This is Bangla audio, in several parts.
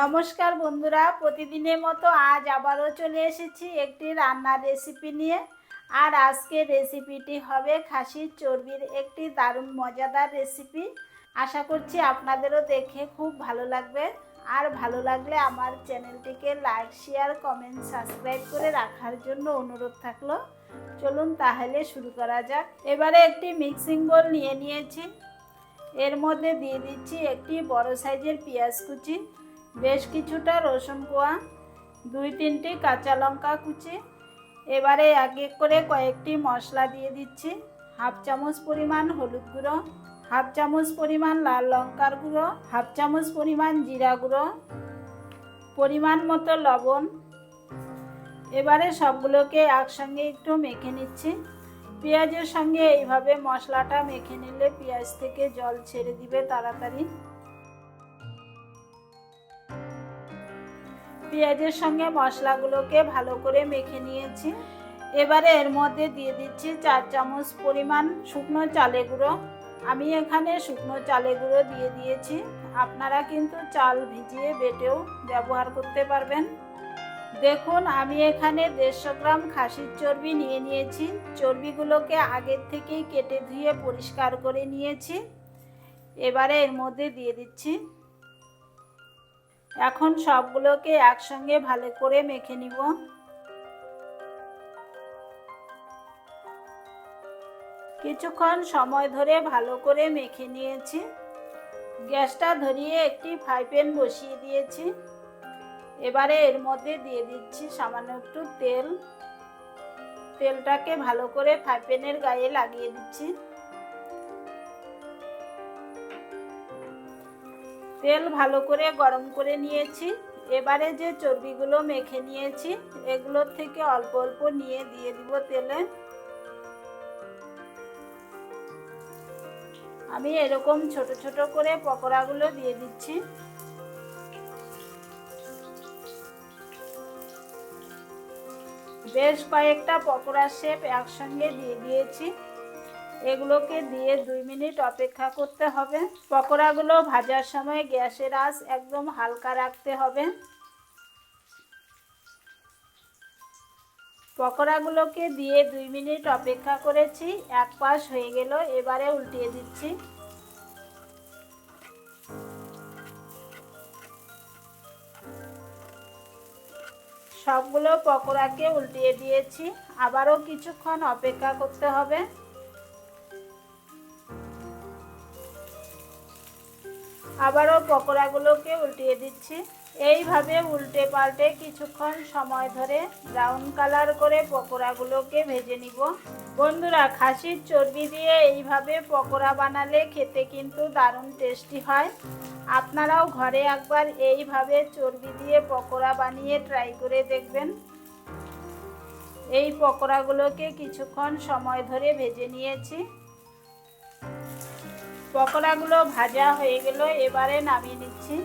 নমস্কার বন্ধুরা, প্রতিদিনের মতো আজ আবারও চলে এসেছি একটি রান্নার রেসিপি নিয়ে। আর আজকের রেসিপিটি হবে খাসির চর্বির একটি দারুণ মজাদার রেসিপি আশা করছি আপনাদেরও দেখে খুব ভালো লাগবে। আর ভালো লাগলে আমার চ্যানেলটিকে লাইক শেয়ার কমেন্ট সাবস্ক্রাইব করে রাখার জন্য অনুরোধ থাকল। চলুন তাহলে শুরু করা যাক। এবারে একটি মিক্সিং বোল নিয়ে নিয়েছি। এর মধ্যে দিয়ে দিচ্ছি একটি বড় সাইজের পেঁয়াজ কুচি। বেশ কিছুটা রসুন কোয়া, দুই তিনটি কাঁচা লঙ্কা কুচি, এবারে এক এক করে কয়েকটি মশলা দিয়ে দিচ্ছি। হাফ চামচ পরিমাণ হলুদ গুঁড়ো, হাফ চামচ পরিমাণ লাল লঙ্কার গুঁড়ো, হাফ চামচ পরিমাণ জিরা গুঁড়ো, পরিমাণ মতো লবণ। এবারে সবগুলোকে একসঙ্গে একটু মেখে নিচ্ছি। পেঁয়াজের সঙ্গে এইভাবে মশলাটা মেখে নিলে পেঁয়াজ থেকে জল ছেড়ে দিবে তাড়াতাড়ি। পেঁয়াজের সঙ্গে মশলাগুলোকে ভালো করে মেখে নিয়েছি। এবারে এর মধ্যে দিয়ে দিচ্ছি চার চামচ পরিমাণ শুকনো চালে গুঁড়ো। আমি এখানে শুকনো চালে গুঁড়ো দিয়ে দিয়েছি। আপনারা কিন্তু চাল ভিজিয়ে বেটেও ব্যবহার করতে পারবেন। দেখুন, আমি এখানে দেড়শো গ্রাম খাসির চর্বি নিয়ে নিয়েছি। চর্বিগুলোকে আগের থেকেই কেটে ধুয়ে পরিষ্কার করে নিয়েছি। এবারে এর মধ্যে দিয়ে দিচ্ছি এখন সবগুলোকে একসঙ্গে ভালো করে মেখে নিব। কিছুক্ষণ সময় ধরে ভালো করে মেখে নিয়েছি। গ্যাসটা ধরিয়ে একটি ফ্রাই প্যান বসিয়ে দিয়েছি। এবারে এর মধ্যে দিয়ে দিচ্ছি সামান্য একটু তেল। তেলটাকে ভালো করে ফ্রাই প্যানের গায়ে লাগিয়ে দিচ্ছি। তেল ভালো করে গরম করে নিয়েছি। এবারে যে চর্বিগুলো মেখে নিয়েছি, এগুলোর থেকে অল্প অল্প নিয়ে দিয়ে দিব তেলে। আমি এরকম ছোট ছোট করে পকোড়াগুলো দিয়ে দিচ্ছি। বেশ কয়েকটা পকোড়ার শেপ একসঙ্গে দিয়ে দিয়েছি। এগুলোকে দিয়ে দুই মিনিট অপেক্ষা করতে হবে। পকোড়াগুলো ভাজার সময় গ্যাসের আঁচ একদম হালকা রাখতে হবে। পকোড়াগুলোকে দিয়ে দুই মিনিট অপেক্ষা করেছি। এক পাশ হয়ে গেল, এবারে উল্টিয়ে দিচ্ছি। সবগুলো পকোড়াকে উল্টিয়ে দিয়েছি। আবারও কিছুক্ষণ অপেক্ষা করতে হবে। আবারও পকোড়াগুলোকে উল্টিয়ে দিচ্ছি। এইভাবে উল্টে পাল্টে কিছুক্ষণ সময় ধরে ব্রাউন কালার করে পকোড়াগুলোকে ভেজে নিব। বন্ধুরা, খাসির চর্বি দিয়ে এইভাবে পকোড়া বানালে খেতে কিন্তু দারুণ টেস্টি হয়। আপনারাও ঘরে একবার এইভাবে চর্বি দিয়ে পকোড়া বানিয়ে ট্রাই করে দেখবেন। এই পকোড়াগুলোকে কিছুক্ষণ সময় ধরে ভেজে নিয়েছি। পকোড়াগুলো ভাজা হয়ে গেল, এবারে নামিয়ে নিচ্ছি।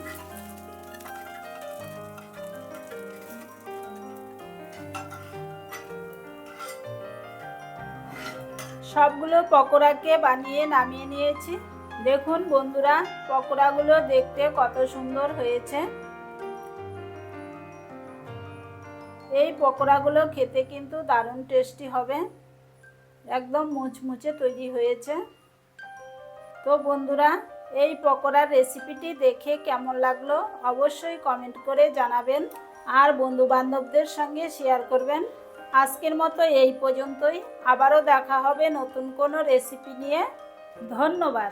সবগুলো পকোড়াকে বানিয়ে নামিয়ে নিয়েছি। দেখুন বন্ধুরা, পকোড়াগুলো দেখতে কত সুন্দর হয়েছে। এই পকোড়াগুলো খেতে কিন্তু দারুণ টেস্টি হবে। একদম মুচমুচে তৈরি হয়েছে। তো বন্ধুরা, এই পকোড়ার রেসিপিটি দেখে কেমন লাগল অবশ্যই কমেন্ট করে জানাবেন আর বন্ধু বান্ধবদের সঙ্গে শেয়ার করবেন। আজকের মতো এই পর্যন্তই। আবারও দেখা হবে নতুন কোনো রেসিপি নিয়ে। ধন্যবাদ।